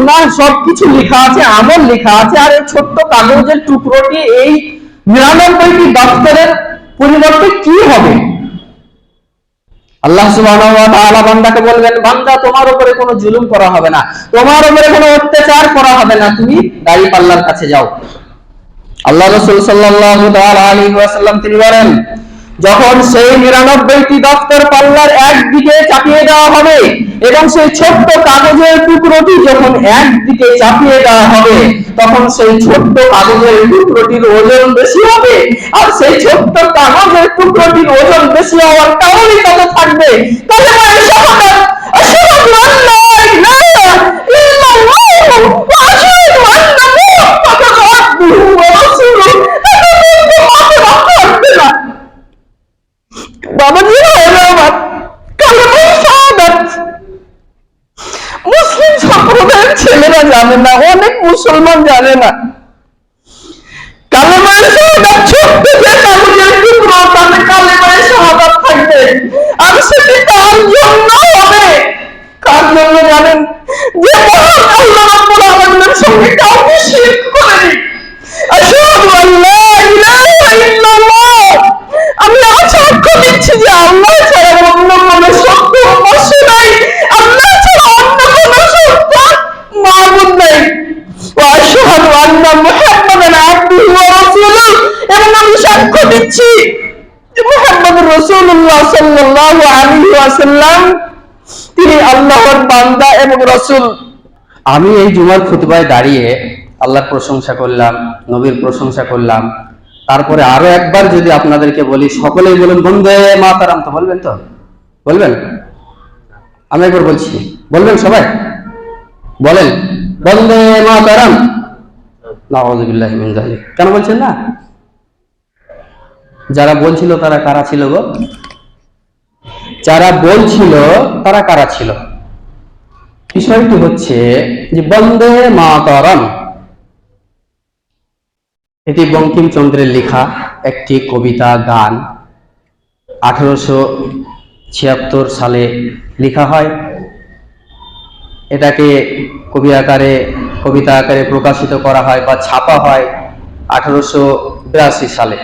গুণা সবকিছু লেখা আছে, আমল লেখা আছে, আর এই ছোট্ট কাগজের টুকরোটি এই নিরানব্বইটি দপ্তরের পরিবর্তে কি হবে? আল্লাহ বান্দাকে বলবেন, বান্দা, তোমার উপরে কোনো জুলুম করা হবে না। তোমার উপরে কোনো অত্যাচার করা হবে না। তুমি দাড়ি পাল্লার কাছে যাও। আল্লাহ রাসূল সাল্লাল্লাহু তাআলা তিনি বলেন, যখন সেই নিরানব্বইটি দপ্তর পাল্লার একদিকে চাপিয়ে দেওয়া হবে এবং সেই ছোট্ট কাগজের টুকরোটি যখন একদিকে চাপিয়ে দেওয়া হবে, তখন সেই ছোট্ট কাগজের টুকরোটির ওজন বেশি হবে আর সেই ছোট্ট কাগজের টুকরোটির ওজন বেশি হওয়ার কারণই কত থাকবে। তাহলে মানে শাহাদাত আশহাদু আল্লা ইলাহা ইল্লাল্লাহ ওয়া আশহাদু আন্না মুহাম্মাদান আবদুহু ওয়া রাসূলুহু এটা কিন্তু মাথা রাখতে না বাবাজি হলো আমার কালেমার শাহাদাত মুসলিম সম্প্রদায়ের ছেলেরা জানে না অনেক মুসলমান জানে না মুহাম্মদ রাসূলুল্লাহ সাল্লাল্লাহু আলাইহি ওয়াসাল্লাম, তিনি আল্লাহর বান্দা এবং রাসূল। আমি এই জুমার খুতবায় দাঁড়িয়ে আল্লাহর প্রশংসা করলাম, নবীর প্রশংসা করলাম। তারপরে আরও একবার যদি আপনাদেরকে বলি, সকলেই বলুন, বন্দে মাতারাম। তো বলবেন তো? বলবেন? আমি একবার বলছি। বলবেন সবাই? বলেন, বন্দে মাতারাম। নাউযুবিল্লাহি মিন কেন বলছেন না? যারা বলছিল তারা কারা ছিল গো? যারা বলছিল তারা কারা ছিল? বিষয়টি হচ্ছে যে বন্দে মাতরম। এটি বঙ্কিমচন্দ্রের লেখা একটি কবিতা গান। আঠারোশো ছিয়াত্তর সালে লেখা হয়। এটাকে কবি আকারে, কবিতা আকারে প্রকাশিত করা হয় বা ছাপা হয় আঠারোশো বিরাশি সালে।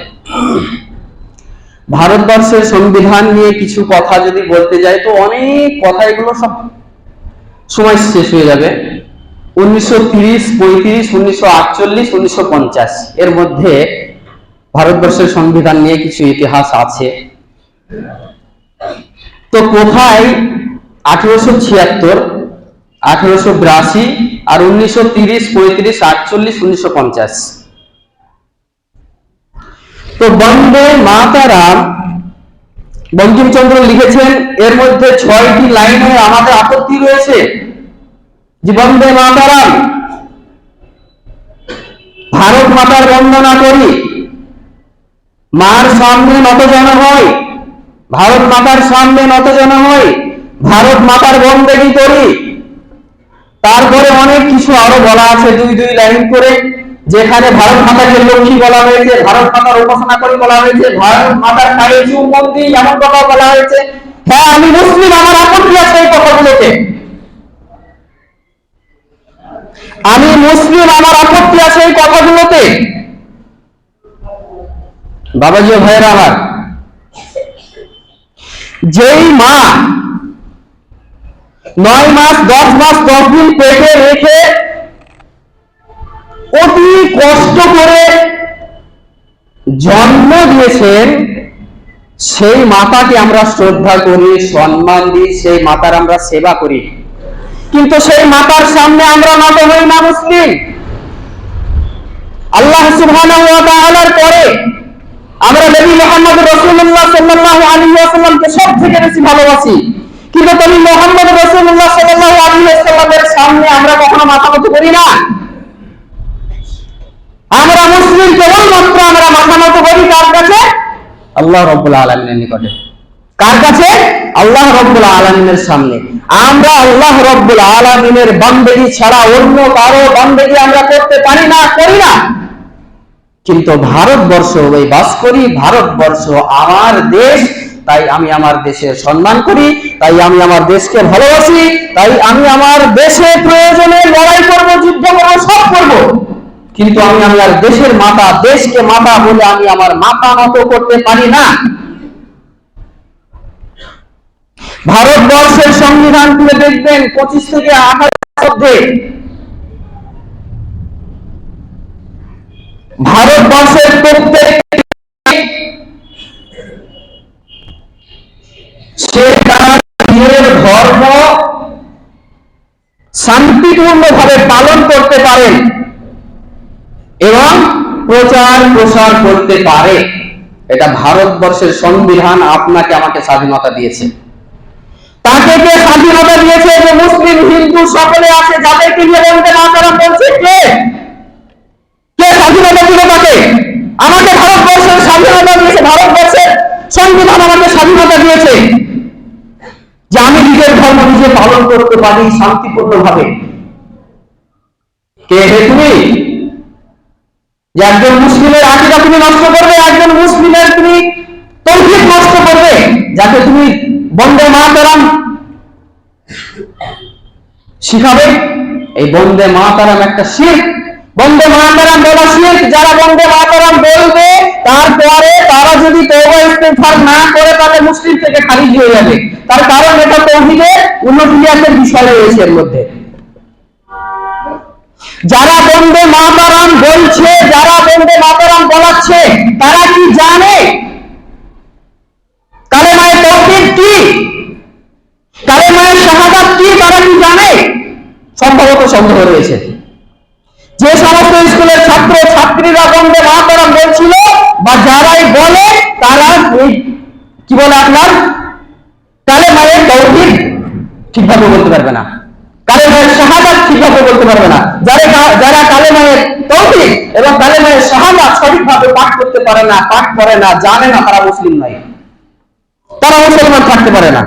ভারতবর্ষের সংবিধান নিয়ে কিছু কথা যদি বলতে যাই, তো অনেক কথা এগুলো সব সময় শেষ হয়ে যাবে। উনিশশো তিরিশ, পঁয়ত্রিশ, উনিশশো আটচল্লিশ, উনিশশো পঞ্চাশ, এর মধ্যে ভারতবর্ষের সংবিধান নিয়ে কিছু ইতিহাস আছে। তো কোথায় আঠারোশো ছিয়াত্তর, আঠারোশো বিরাশি আর উনিশশো তিরিশ, পঁয়ত্রিশ, আটচল্লিশ, উনিশশো পঞ্চাশ? তো বন্দে মাতারাম। বঙ্কিমচন্দ্র লিখেছেন, এর মধ্যে ছয়টি লাইনে আমাদের আপত্তি রয়েছে যে বন্দে মাতারাম, ভারত মাতার বন্দনা করি, মার সামনে নতজন হয়, ভারত মাতার সামনে নতজন হয়, ভারত মাতার বন্দেগী করি? তারপরে অনেক কিছু আরও বলা আছে, দুই দুই লাইন করে। যেখানে ভারত মাতাকে লক্ষ্মী বলা হয়েছে, ভারত মাতার উপাসনা করি বলা হয়েছে, ভারত মাতার চুম্বন দিই এমন কথা বলা হয়েছে। হ্যাঁ আমি মুসলিম, আমার আপত্তি আছে এই কথাগুলোতে। আমি মুসলিম, আমার আপত্তি আছে এই কথাগুলোতে। বাবাজি ভাইয়েরা আমার। যেই মা নয় মাস, দশ মাস, দশ দিন পেটে রেখে অতি কষ্ট করে জন্ম দিয়েছেন, সেই মাতাকে আমরা শ্রদ্ধা করি, সম্মান দিই, সেই মাতার আমরা সেবা করি। কিন্তু সেই মাতার সামনে আমরা নত হই না মুসলিম। আল্লাহ সুবহানাহু পরে আমরা নবী মুহাম্মদ রাসূলুল্লাহ সাল্লাল্লাহু আলাইহি ওয়াসাল্লামকে সবথেকে বেশি ভালোবাসি। কিন্তু তুমি মোহাম্মদ রাসূলুল্লাহ সাল্লাল্লাহু আলাইহি ওয়াসাল্লামের সামনে আমরা কখনো মাথা নত করি না। আমরা মুসলিম কেবলমাত্র আমরা মাথা নত করি, কার কাছে? আল্লাহ রব্বুল আলামিনের নিকটে। কার কাছে? আল্লাহ রব্বুল আলামিনের সামনে। আমরা আল্লাহ রব্বুল আলামিনের বান্দেগি ছাড়া অন্য কারও বান্দেগি আমরা করতে পারি না, করি না। কিন্তু ভারতবর্ষ, ওই বাস করি ভারতবর্ষ আমার দেশ, তাই আমি আমার দেশের সম্মান করি, তাই আমি আমার দেশকে ভালোবাসি, তাই আমি আমার দেশে প্রয়োজনে লড়াই করব, যুদ্ধ করব, সব করব। কিন্তু আমি আমার দেশের মাতা, দেশকে মাতা বলে আমি আমার মাতা মত করতে পারি না। ভারতবর্ষের সংবিধান তুলে দেখবেন পঁচিশ থেকে আঠাশ মধ্যে ভারতবর্ষের প্রত্যেক সে তার নিজের ধর্ম শান্তিপূর্ণভাবে পালন করতে পারেন এবং প্রচার প্রসার করতে পারে, এটা ভারতবর্ষের সংবিধান আপনাকে আমাকে স্বাধীনতা দিয়েছে। তাকে কে স্বাধীনতা দিয়েছে যে মুসলিম, হিন্দু সকলে আছে নিয়ে বলতে না বলছে কে? কে স্বাধীনতা দিল তাকে? আমাকে ভারতবর্ষের স্বাধীনতা দিয়েছে, ভারতবর্ষের সংবিধান আমাকে স্বাধীনতা দিয়েছে। যে আমি নিজের ধর্ম নিজে পালন করতে পারি শান্তিপূর্ণ ভাবে কে হে তুমি? যে একজন মুসলিমের আকিদা তুমি নষ্ট করবে, একজন মুসলিমের তুমি তৌহিদ নষ্ট করবে, যাকে তুমি বন্দে মাতারাম শিখাবে। এই বন্দে মাতারাম একটা শিখ বন্দে মাতারাম বলা শিখ যারা বন্দে মাতারাম বলবে তারপরে তারা যদি তওবা ইস্তেগফার না করে, তাহলে মুসলিম থেকে খারিজ হয়ে যাবে। তার কারণ এটা তৌহিদের উন্নতিয়াসের বিষয় রয়েছে এর মধ্যে। যারা বন্দে মাতারাম বলছে, যারা বন্দে মাতারাম বলাচ্ছে, তারা কি জানে? কালেমায় তৌহিদ কি? কালেমায় শাহাদাত কি? তারা কি জানে? সম্ভবত সন্দেহ রয়েছে। যে সমস্ত স্কুলের ছাত্র, ছাত্রীরা বন্দে মাতারাম বলছিল, বা যারাই বলে, তারা কি বলে আপনার? কালেমায়ের তৌহিদ ঠিকভাবে বলতে পারবে না। কালেমায়ের শাহাদাত ঠিকভাবে বলতে পারবে না। যারা যারা কালেমায়ের তৌহিদ এবং কালেমায়ের শাহাদাত সঠিকভাবে পাঠ করতে পারে না, পাঠ করে না, জানে না তারা মুসলিম নয়। তারা মুসলমান থাকতে পারে না।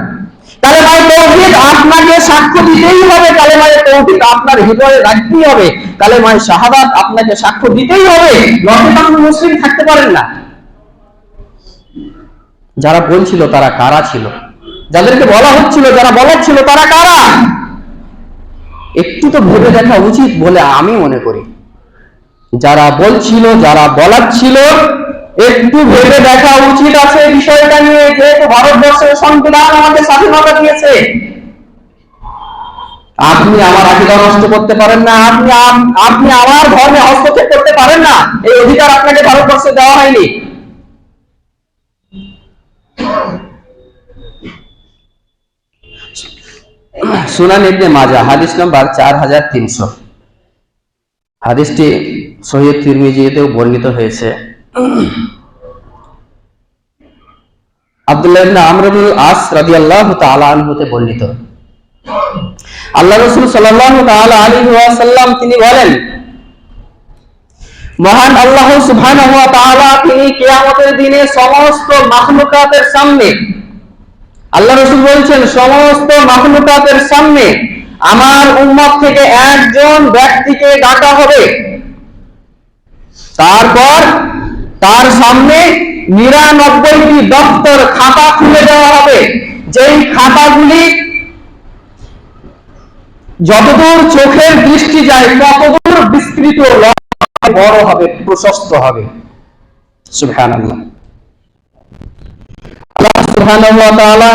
তৌহিদ আপনাকে সাক্ষ্য দিতেই হবে কালেমায় তৌহিদ আপনার হৃদয়ে রাখতেই হবে। আপনাকে সাক্ষ্য দিতেই হবে নচেত আপনি মুসলিম থাকতে পারেন না। যারা বলছিল তারা কারা ছিল? যাদেরকে বলা হচ্ছিল, যারা বলাচ্ছিল তারা কারা? একটু তো ভেবে দেখা উচিত বলে আমি মনে করি। যারা বলছিল, যারা বলার ছিল, একটু ভেবে দেখা উচিত আছে বিষয়টা নিয়ে, যেহেতু ভারতবর্ষের সংবিধান আমাদের স্বাধীনতা দিয়েছে। আপনি আমার আকিদা নষ্ট করতে পারেন না, আপনি আপনি আমার ধর্মে হস্তক্ষেপ করতে পারেন না, এই অধিকার আপনাকে ভারতবর্ষে দেওয়া হয়নি। সুনান ইবনে মাজা, হাদিস নাম্বার চার হাজার তিনশো। হাদিসটি সহিদ তিরমিজিতেও বর্ণিত হয়েছে। আব্দুল্লাহ ইবনে আমর ইবনুল আস রাদিয়াল্লাহু তাআলা আনহুতে বর্ণিত। আল্লাহ রাসূল সাল্লাল্লাহু তাআলা আলাইহি ওয়াসাল্লাম তিনি বলেন, মহান আল্লাহ সুবহানাহু ওয়া তাআলা তিনি কিয়ামতের দিনে সমস্ত মাখলুকাতের সামনে আল্লাহ রসুল বলছেন, সমস্ত মাহলুকাতের সামনে আমার উম্মত থেকে একজন ব্যক্তিকে ডাকা হবে। তারপর তার সামনে নিরানব্বইটি দপ্তর খাতা খুলে দেওয়া হবে। যেই খাতাগুলি যতদূর চোখের দৃষ্টি যায়, ততদূর বিস্তৃত বড় হবে, প্রশস্ত হবে। সুবহানাল্লাহ। সুবহানাহু ওয়া তাআলা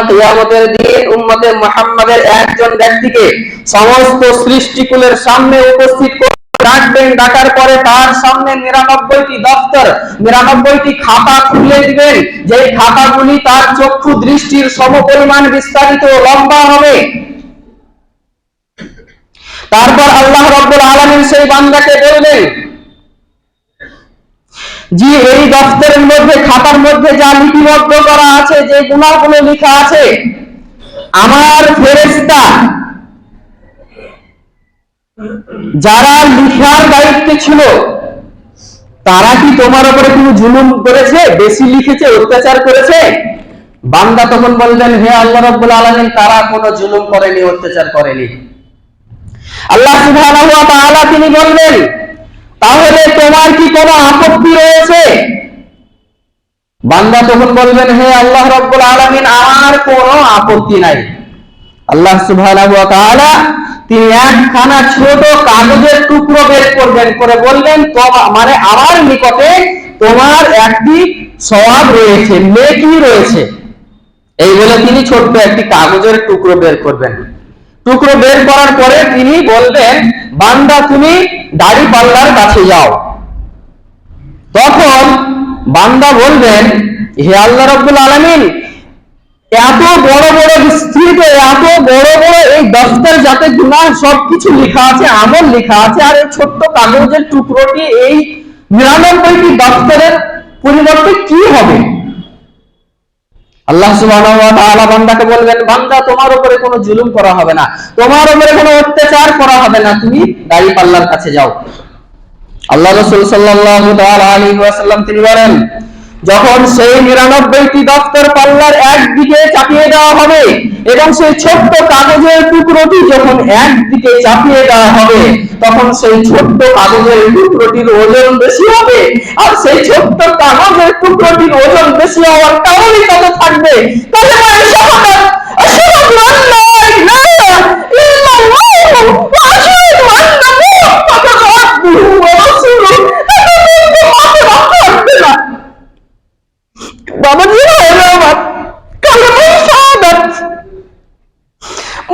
একজন ব্যক্তিকে সমস্ত সৃষ্টিকুলের সামনে উপস্থিত ডাকার পরে তার সামনে নিরানব্বইটি খাতা খুলে দিবেন। তার চক্ষু দৃষ্টির সমপরিমাণ বিস্তারিত লম্বা হবে। তারপর আল্লাহ রব্বুল আলামিন সেই বান্দাকে বলবেন জি এই দপ্তরের মধ্যে, খাতার মধ্যে যা লিপিবদ্ধ করা আছে, যে গুণাগুলো লেখা আছে, আমার ফেরেশতা, যারা লিখার দায়িত্বে ছিল, তারা কি তোমার উপরে কোনো জুলুম করেছে, বেশি লিখেছে, অত্যাচার করেছে? বান্দা তখন বললেন, হে আল্লাহ রাব্বুল আলামিন, তারা কোনো জুলুম করেনি, অত্যাচার করেনি। আল্লাহ সুবহানাহু ওয়া তাআলা তিনি বলবেন তাহলে তোমার কি কোনো আপত্তি রয়েছে? বান্দা তখন বলবেন, হে আল্লাহ রব্বুল আলামিন, আমার কোনো আপত্তি নাই। আল্লাহ তাআলা তিনি একখানা ছোট কাগজের টুকরো বের করবেন করে বলবেন তোমা- মানে আমার নিকটে তোমার একটি সওয়াব রয়েছে নেকি রয়েছে। এই বলে তিনি ছোট্ট একটি কাগজের টুকরো বের করবেন। টুকরো বের করার পরে তিনি বলবেন, বান্দা, তুমি দাড়ি পাল্লার কাছে যাও। তখন বান্দা বলবেন, হে আল্লাহ রব্বুল আলামিন, এত বড় বড় বিস্তৃত, এত বড় বড় এই দফতর যাতে গুনাহ সবকিছু লেখা আছে, আমল লেখা আছে, আর এই ছোট্ট কাগজের টুকরোটি এই নিরানব্বইটি দফতরের পরিবর্তে কি হবে? আল্লাহ বান্দাকে বলবেন, বান্দা, তোমার উপরে কোনো জুলুম করা হবে না। তোমার উপরে কোনো অত্যাচার করা হবে না। তুমি দাড়ি পাল্লার কাছে যাও। আল্লাহ রসুল সাল্লাহ আলাইহি ওয়াসাল্লাম তিনি বলেন যখন সেই নিরানব্বইটি দপ্তর পাল্লার একদিকে চাপিয়ে দেওয়া হবে এবং সেই ছোট্ট কাগজের টুকরোটি যখন একদিকে চাপিয়ে দেওয়া হবে, তখন সেই ছোট্ট কাগজের টুকরোটির ওজন বেশি হবে আর সেই ছোট্ট কাগজের টুকরোটির ওজন বেশি হওয়ার কারণেই কত থাকবে। তাহলে মানে শাহাদাত আশহাদু আল্লা ইলাহা ইল্লাল্লাহ ওয়া আশহাদু আন্না মুহাম্মাদান আবদুহু ওয়া রাসূলুহু এটা কিন্তু মাথা রাখতে না বাবা জি হলো আমার কালেমার শাহাদাত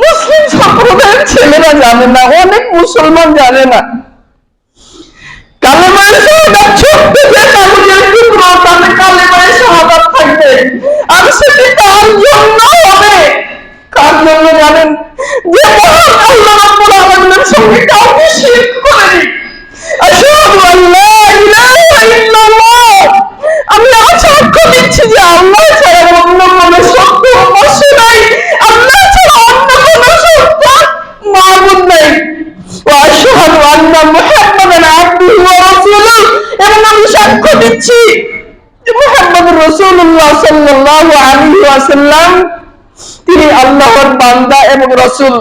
মুসলিম সম্প্রদায়ের ছেলেরা জানে না অনেক মুসলমান জানে না। আমি আজ সাক্ষ্য দিচ্ছি যে আল্লাহ সাক্ষ্য দিচ্ছি মোহাম্মদ রসুল্লাহ সাল্লাহ আলী আসাল্লাম তিনি আল্লাহর বান্দা এবং রাসূল।